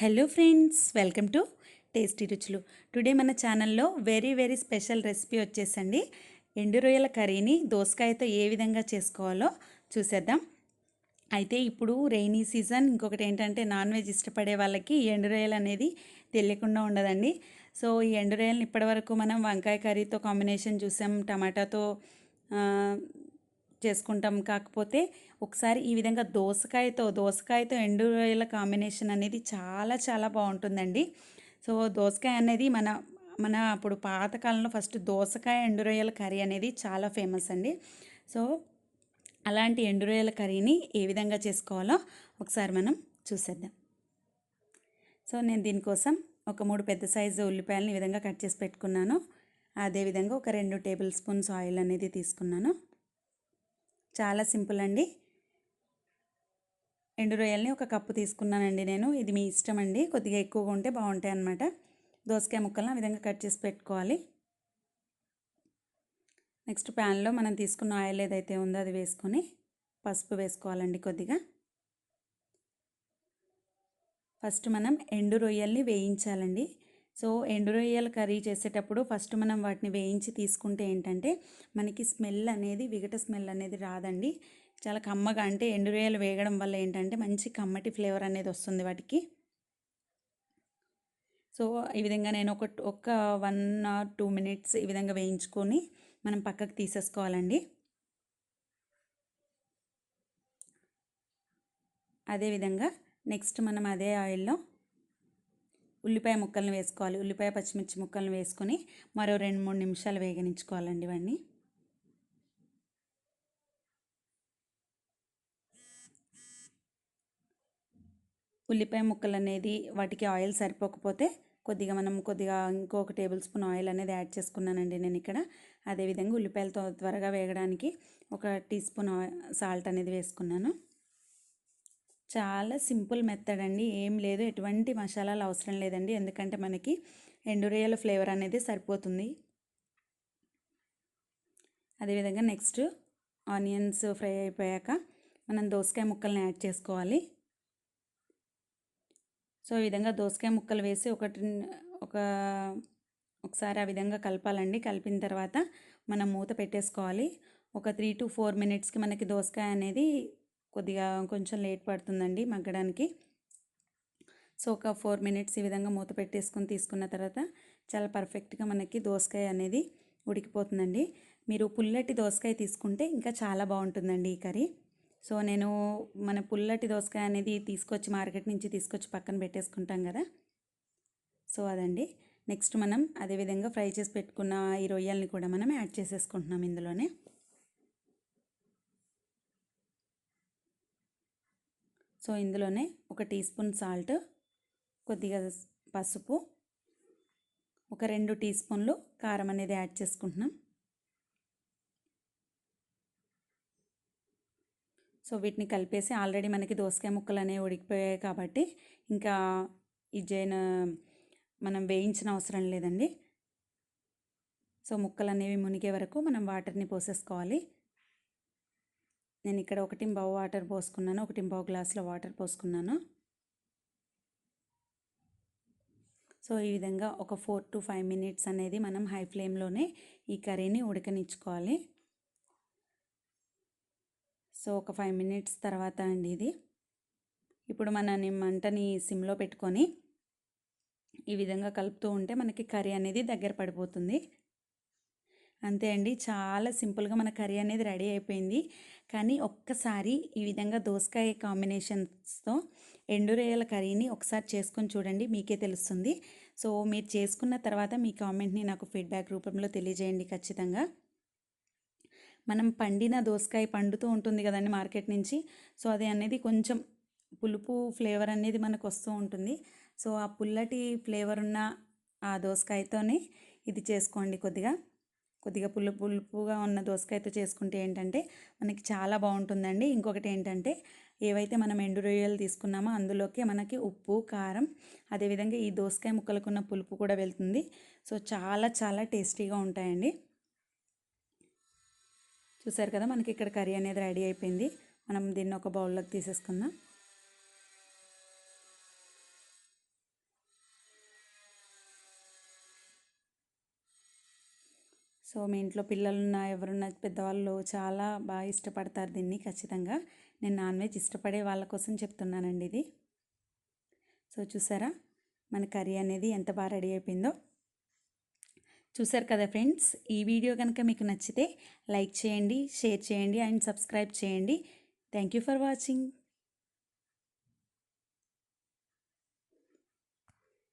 Hello friends welcome to tasty రుచులు today మన ఛానల్లో వెరీ వెరీ స్పెషల్ రెసిపీ వచ్చేసండి. ఎండు రొయ్యల కర్రీని దోసకాయతో ఏ విధంగా చేసుకోవాలో చూసేద్దాం. అయితే ఇప్పుడు రెయినీ సీజన్ ఇంకొకటి ఏంటంటే నాన్ వెజ్ ఇష్టపడే వాళ్ళకి ఎండు రొయ్యలు అనేది తెలియకుండా ఉండదండి. సో ఈ ఎండు రొయ్యలను ఇప్పటివరకు మనం వంకాయ కర్రీతో కాంబినేషన్ చూసాం టమాటాతో చేసుకుంటాం. కాకపోతే ఒకసారి ఈ విధంగా దోసకాయతో దోసకాయతో ఎండు రొయ్యల కాంబినేషన్ అనేది చాలా చాలా బాగుంటుందండి. సో దోసకాయ అనేది మన మన అప్పుడు పాతకాలంలో ఫస్ట్ దోసకాయ ఎండు రొయ్యల కర్రీ అనేది చాలా ఫేమస్ అండి. సో అలాంటి ఎండు రొయ్యల కర్రీని ఏ విధంగా చేసుకోవాలో ఒకసారి మనం చూసేద్దాం. సో నేను దీనికోసం ఒక మూడు పెద్ద సైజు ఉల్లిపాయలను ఈ విధంగా కట్ చేసి పెట్టుకున్నాను. అదేవిధంగా ఒక రెండు టేబుల్ స్పూన్స్ ఆయిల్ అనేది తీసుకున్నాను. చాలా సింపుల్ అండి. ఎండు రొయ్యల్ని ఒక కప్పు తీసుకున్నానండి నేను. ఇది మీ ఇష్టం అండి. కొద్దిగా ఎక్కువగా ఉంటే బాగుంటాయి అన్నమాట. దోసకాయ ముక్కలను ఆ విధంగా కట్ చేసి పెట్టుకోవాలి. నెక్స్ట్ ప్యాన్లో మనం తీసుకున్న ఆయిల్ ఏదైతే ఉందో అది వేసుకొని పసుపు వేసుకోవాలండి కొద్దిగా. ఫస్ట్ మనం ఎండు రొయ్యల్ని వేయించాలండి. సో ఎండు రొయ్యల కర్రీ చేసేటప్పుడు ఫస్ట్ మనం వాటిని వేయించి తీసుకుంటే ఏంటంటే మనకి స్మెల్ అనేది విగట స్మెల్ అనేది రాదండి. చాలా కమ్మగా అంటే ఎండు రొయ్యలు వేగడం వల్ల ఏంటంటే మంచి కమ్మటి ఫ్లేవర్ అనేది వస్తుంది వాటికి. సో ఈ విధంగా నేను ఒక ఒక వన్ ఆర్ టూ మినిట్స్ ఈ విధంగా వేయించుకొని మనం పక్కకు తీసేసుకోవాలండి. అదేవిధంగా నెక్స్ట్ మనం అదే ఆయిల్లో ఉల్లిపాయ ముక్కలను వేసుకోవాలి. ఉల్లిపాయ పచ్చిమిర్చి ముక్కలను వేసుకొని మరో రెండు మూడు నిమిషాలు వేగనించుకోవాలండి ఇవన్నీ. ఉల్లిపాయ ముక్కలు అనేది వాటికి ఆయిల్ సరిపోకపోతే కొద్దిగా మనం కొద్దిగా ఇంకొక టేబుల్ స్పూన్ ఆయిల్ అనేది యాడ్ చేసుకున్నానండి నేను ఇక్కడ. అదేవిధంగా ఉల్లిపాయలతో త్వరగా వేగడానికి ఒక టీ స్పూన్ సాల్ట్ అనేది వేసుకున్నాను. చాలా సింపుల్ మెథడ్ అండి. ఏం లేదు. ఎటువంటి మసాలాలు అవసరం లేదండి. ఎందుకంటే మనకి ఎండు ఫ్లేవర్ అనేది సరిపోతుంది. అదేవిధంగా నెక్స్ట్ ఆనియన్స్ ఫ్రై అయిపోయాక మనం దోసకాయ ముక్కల్ని యాడ్ చేసుకోవాలి. సో ఈ విధంగా దోసకాయ ముక్కలు వేసి ఒకటి ఒక ఒకసారి ఆ విధంగా కలపాలండి. కలిపిన తర్వాత మనం మూత పెట్టేసుకోవాలి. ఒక త్రీ టు ఫోర్ మినిట్స్కి మనకి దోసకాయ అనేది కొద్దిగా కొంచెం లేట్ పడుతుందండి మగ్గడానికి. సో ఒక ఫోర్ మినిట్స్ ఈ విధంగా మూత పెట్టేసుకొని తీసుకున్న తర్వాత చాలా పర్ఫెక్ట్గా మనకి దోసకాయ అనేది ఉడికిపోతుందండి. మీరు పుల్లటి దోసకాయ తీసుకుంటే ఇంకా చాలా బాగుంటుందండి ఈ కర్రీ. సో నేను మన పుల్లటి దోసకాయ అనేది తీసుకొచ్చి మార్కెట్ నుంచి తీసుకొచ్చి పక్కన పెట్టేసుకుంటాం కదా. సో అదండి. నెక్స్ట్ మనం అదేవిధంగా ఫ్రై చేసి పెట్టుకున్న ఈ రొయ్యల్ని కూడా మనం యాడ్ చేసేసుకుంటున్నాం ఇందులోనే. సో ఇందులోనే ఒక టీ స్పూన్ సాల్ట్ కొద్దిగా పసుపు ఒక రెండు టీ స్పూన్లు కారం అనేది యాడ్ చేసుకుంటున్నాం. సో వీటిని కలిపేసి ఆల్రెడీ మనకి దోసకాయ ముక్కలు అనేవి ఉడికిపోయాయి కాబట్టి ఇంకా ఈ జైన మనం వేయించిన అవసరం లేదండి. సో ముక్కలు అనేవి మునిగే వరకు మనం వాటర్ని పోసేసుకోవాలి. నేను ఇక్కడ ఒకటి బావు వాటర్ పోసుకున్నాను ఒకటి బావు గ్లాసులో వాటర్ పోసుకున్నాను. సో ఈ విధంగా ఒక ఫోర్ టు ఫైవ్ మినిట్స్ అనేది మనం హై ఫ్లేమ్లోనే ఈ కర్రీని ఉడకనిచ్చుకోవాలి. సో ఒక ఫైవ్ మినిట్స్ తర్వాత అండి ఇది. ఇప్పుడు మన మంటని సిమ్లో పెట్టుకొని ఈ విధంగా కలుపుతూ ఉంటే మనకి కర్రీ అనేది దగ్గర పడిపోతుంది. అంతే అండి. చాలా సింపుల్గా మన కర్రీ అనేది రెడీ అయిపోయింది. కానీ ఒక్కసారి ఈ విధంగా దోసకాయ కాంబినేషన్స్తో ఎండురేయల కర్రీని ఒకసారి చేసుకొని చూడండి మీకే తెలుస్తుంది. సో మీరు చేసుకున్న తర్వాత మీ కామెంట్ని నాకు ఫీడ్బ్యాక్ రూపంలో తెలియజేయండి ఖచ్చితంగా. మనం పండిన దోసకాయ పండుతూ ఉంటుంది కదండి మార్కెట్ నుంచి. సో అది అనేది కొంచెం పులుపు ఫ్లేవర్ అనేది మనకు వస్తూ ఉంటుంది. సో ఆ పుల్లటి ఫ్లేవర్ ఉన్న ఆ దోసకాయతోనే ఇది చేసుకోండి కొద్దిగా. కొద్దిగా పులుపు పులుపుగా ఉన్న దోసకాయతో చేసుకుంటే ఏంటంటే మనకి చాలా బాగుంటుందండి. ఇంకొకటి ఏంటంటే ఏవైతే మనం ఎండు రొయ్యలు తీసుకున్నామో అందులోకి మనకి ఉప్పు కారం అదేవిధంగా ఈ దోసకాయ ముక్కలకున్న పులుపు కూడా వెళ్తుంది. సో చాలా చాలా టేస్టీగా ఉంటాయండి. చూసారు కదా మనకి ఇక్కడ కర్రీ అనేది రెడీ అయిపోయింది. మనం దీన్ని ఒక బౌల్లోకి తీసేసుకుందాం. సో మీ ఇంట్లో పిల్లలున్నా ఎవరున్నా పెద్దవాళ్ళు చాలా బాగా ఇష్టపడతారు దీన్ని ఖచ్చితంగా. నేను నాన్ వెజ్ ఇష్టపడే వాళ్ళ కోసం చెప్తున్నానండి ఇది. సో చూసారా? మన కర్రీ అనేది ఎంత బాగా రెడీ అయిపోయిందో. చూసారు కదా ఫ్రెండ్స్? ఈ వీడియో కనుక మీకు నచ్చితే లైక్ చేయండి షేర్ చేయండి అండ్ సబ్స్క్రైబ్ చేయండి. Thank you for watching.